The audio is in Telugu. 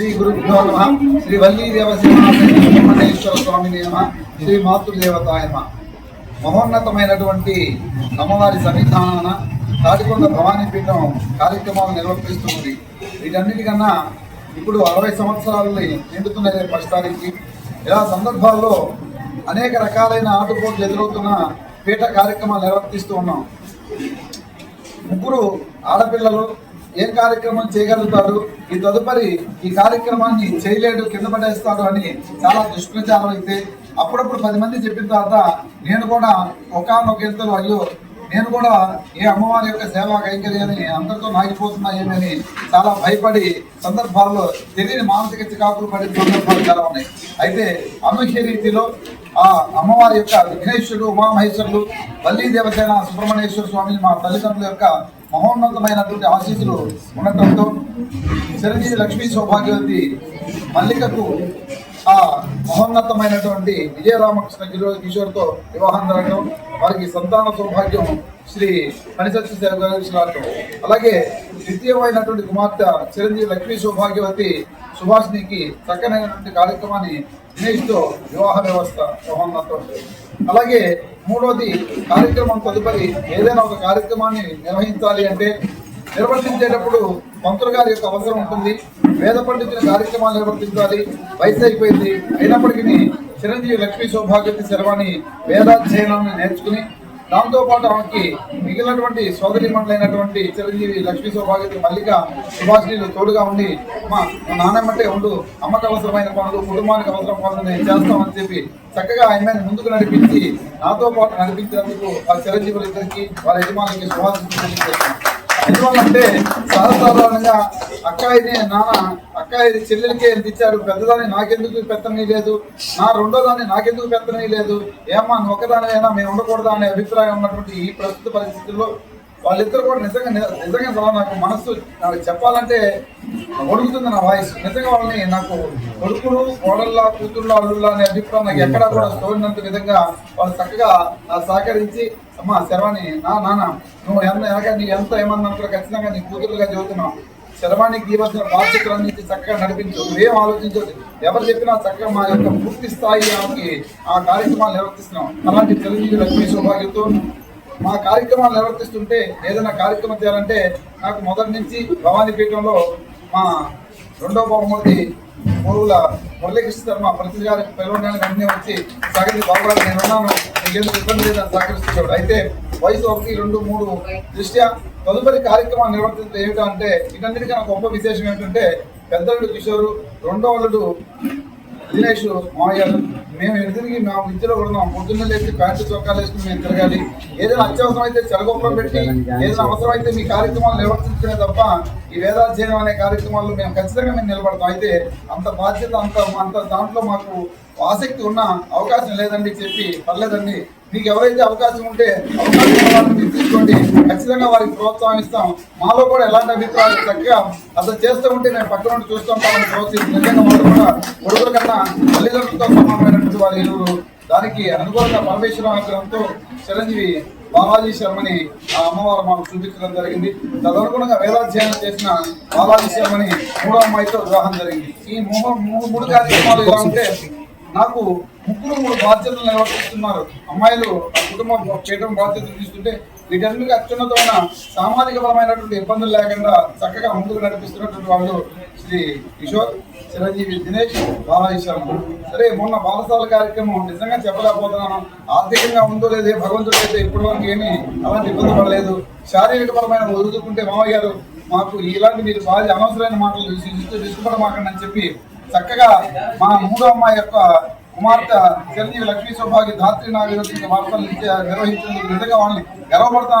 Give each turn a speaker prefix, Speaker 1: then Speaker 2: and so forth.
Speaker 1: శ్రీ గురుభ్యో నమ. శ్రీ వల్లీదేవ దేవసేనేశ్వర స్వామి నమ. శ్రీ మాతృదేవతాయ నమ. మహోన్నతమైనటువంటి అమ్మవారి సన్నిధానాన తాటికొండ భవానీ పీఠం కార్యక్రమాలు నిర్వర్తిస్తుంది వీటన్నిటికన్నా ఇప్పుడు అరవై సంవత్సరాలని నిండుతున్నది ప్రస్తుతానికి. ఇలా సందర్భాల్లో అనేక రకాలైన ఆటుపోట్లు ఎదురవుతున్న పీఠ కార్యక్రమాలు నిర్వర్తిస్తూ ఉన్నాం. ముగ్గురు ఆడపిల్లలు ఏం కార్యక్రమం చేయగలుగుతాడు ఈ తదుపరి ఈ కార్యక్రమాన్ని చేయలేడు కింద పడేస్తాడు అని చాలా దుష్ప్రచారం అయితే అప్పుడప్పుడు పది మంది చెప్పిన తర్వాత నేను కూడా ఒకనొక ఇద్దరు అయ్యో నేను కూడా ఏ అమ్మవారి యొక్క సేవా కైంకర్యాన్ని అందరితో నాగిపోతున్నాయేమని చాలా భయపడి సందర్భాల్లో తెలియని మానసిక చికాకులు పడిన సందర్భాలు చాలా ఉన్నాయి. అయితే అనూహ్య రీతిలో ఆ అమ్మవారి యొక్క విఘ్నేశ్వరుడు ఉమామహేశ్వరుడు వల్లీ దేవసేన సుబ్రహ్మణ్యేశ్వర స్వామి మా తల్లిదండ్రుల యొక్క మహోన్నతమైనటువంటి ఆశీస్సులు ఉండటంతో చిరంజీవి లక్ష్మీ సౌభాగ్యవతి మల్లికకు ఆ మహోన్నతమైనటువంటి విజయరామకృష్ణ కిషోర్ కిషోర్తో వివాహం జరగడం వారికి సంతాన సౌభాగ్యం శ్రీ పనిసత్య సేవ అలాగే ద్వితీయమైనటువంటి కుమార్తె చిరంజీవి లక్ష్మీ సౌభాగ్యవతి సుభాషినికి చక్కనైనటువంటి కార్యక్రమాన్ని దినేష్తో వివాహ వ్యవస్థ మహోన్నతం అలాగే మూడోది కార్యక్రమం తదుపరి ఏదైనా ఒక కార్యక్రమాన్ని నిర్వహించాలి అంటే నిర్వర్తించేటప్పుడు మంత్రులు గారి యొక్క అవసరం ఉంటుంది. వేద పండితుల కార్యక్రమాలు నిర్వర్తించాలి. వయసు అయిపోయింది. అయినప్పటికీ చిరంజీవి లక్ష్మీ సౌభాగ్యవతి శర్వాణి వేదాధ్యయనాన్ని నేర్చుకుని దాంతో పాటు ఆమెకి మిగిలినటువంటి సోదరి మండలైనటువంటి చిరంజీవి లక్ష్మీ సౌభాగ్యత మల్లిక సుభాషిణీలు తోడుగా ఉండి మా నాన్నమ్మంటే ఉండు అమ్మకు అవసరమైన పనులు కుటుంబానికి అవసరం పనులు నేను చేస్తామని చెప్పి చక్కగా ఆయన ముందుకు నడిపించి నాతో పాటు నడిపించినందుకు ఆ చిరంజీవులు ఇద్దరికి వాళ్ళ యజమానికి సుభాషిణి ఎందువల్లంటే సహసాధారణంగా అక్కాయిని నాన్న ఇది చెల్లెలకి ఎంత ఇచ్చాడు పెద్దదాన్ని నాకెందుకు పెత్తనీ లేదు నా రెండో దాన్ని నాకెందుకు పెత్తనీ లేదు ఏమా నువ్వు ఒకదానివైనా మేము ఉండకూడదా అనే అభిప్రాయం ఉన్నటువంటి ఈ ప్రస్తుత పరిస్థితుల్లో వాళ్ళిద్దరు కూడా నిజంగా నిజంగా చాలా నాకు మనస్సు నాకు చెప్పాలంటే ఒడుగుతుంది నా వాయిస్. నిజంగా వాళ్ళని నాకు కొడుకులు కోడళ్ళ కూతుళ్ళ అల్లుళ్ళ అనే అభిప్రాయం నాకు ఎక్కడా కూడా తోడినంత విధంగా వాళ్ళు చక్కగా నాకు సహకరించి అమ్మా శర్వాణి నా నాన్న నువ్వు ఎంత ఎనక నీ ఎంత ఏమన్నా ఖచ్చితంగా నీ కూతురుగా చదువుతున్నావు. శర్వాణికి దీవచ్చిన బాధ్యతలు అందించి చక్కగా నడిపించు. ఏం ఆలోచించదు ఎవరు చెప్పినా చక్కగా మా యొక్క పూర్తి స్థాయి ఆమెకి ఆ కార్యక్రమాలు నిర్వర్తిస్తున్నాం. అలాంటి తెలుగు లక్ష్మీ సౌభాగ్యంతో మా కార్యక్రమాలు నిర్వర్తిస్తుంటే ఏదైనా కార్యక్రమం చేయాలంటే నాకు మొదటి నుంచి భవానీ పీఠంలో మా రెండవ బహుమతి మూడుల మురళీకృష్ణ శర్మ ప్రతి గారి పిలవడానికి అన్నీ వచ్చి సగతి బాబుగారు నేను ఉన్నాను. నీకెందుకు ఇబ్బంది లేదని సహకరిస్తున్నాడు. అయితే వయసు ఒకటి రెండు మూడు దృష్ట్యా తదుపరి కార్యక్రమాలు నిర్వర్తించడం ఏమిటంటే ఇటన్నిటికన్నా గొప్ప విశేషం ఏంటంటే పెద్దలుడు కిషోరు రెండో అల్లుడు దినేష్ మావయ్య మేము ఎదురుగి మా విద్యలో కూడా పొద్దున్న లేచి ప్యాంటు చొక్కాలు వేసుకుని మేము తిరగాలి. ఏదైనా అత్యవసరం అయితే చెరగొప్పలు పెట్టి ఏదైనా అవసరం అయితే మీ కార్యక్రమాలు నిర్వర్తించుకునే తప్ప ఈ వేదాధ్యయనం అనే కార్యక్రమాల్లో మేము ఖచ్చితంగా మేము నిలబడతాం. అయితే అంత బాధ్యత అంత అంత దాంట్లో మాకు ఆసక్తి ఉన్న అవకాశం లేదండి చెప్పి పర్లేదండి. మీకు ఎవరైతే అవకాశం ఉంటే అవకాశం తీసుకోండి. ఖచ్చితంగా వారికి ప్రోత్సాహం ఇస్తాం. మాలో కూడా ఎలాంటి అభిప్రాయాలు చక్కగా అసలు చేస్తూ ఉంటే మేము పక్కన నుండి చూస్తుంటామని ప్రోత్సహించి నిజంగా వాళ్ళు కూడా కొడుకుల కన్నా తల్లిదండ్రులతో సమానమైనటువంటి వారి ఇరువురు దానికి అనుకూలంగా పరమేశ్వర ఆగ్రహంతో చిరంజీవి బాలాజీ శర్మని ఆ అమ్మవారు మాకు చూపించడం జరిగింది. తదనుగుణంగా వేదాధ్యయనం చేసిన బాలాజీ శర్మని మూడో అమ్మాయితో వివాహం జరిగింది. ఈ మూడు మూడు- మూడు కార్యక్రమాలు ఎలా ఉంటే నాకు ముగ్గురు మూడు బాధ్యతలు నిర్వర్తిస్తున్నారు. అమ్మాయిలు ఆ కుటుంబం చేయడం బాధ్యతలు తీసుకుంటే వీటన్నిటికీ అత్యున్నతమైన సామాజిక పరమైనటువంటి ఇబ్బందులు లేకుండా చక్కగా ముందుకు నడిపిస్తున్నటువంటి వాళ్ళు శ్రీ కిషోర్ చిరంజీవి దినేష్ బాలాజీ సరే మొన్న బాలసాల కార్యక్రమం నిజంగా చెప్పలేకపోతున్నాను. ఆర్థికంగా ఉందో లేదే భగవంతుడు అయితే ఇప్పటి వరకు ఏమీ అలాంటి ఇబ్బంది పడలేదు. శారీరక పరమైన వదులుకుంటే మామయ్య గారు మాకు ఇలాంటి మీరు బాగా అనవసరమైన మాటలు తీసుకుపడమాకండి అని చెప్పి చక్కగా మా మూడో అమ్మాయి యొక్క కుమార్తె చిరంజీవి లక్ష్మీ సౌభాగ్య ధాత్రి నాగరికి వార్తలు నిర్వహించినందుకు నిజంగా వాళ్ళని గర్వపడతా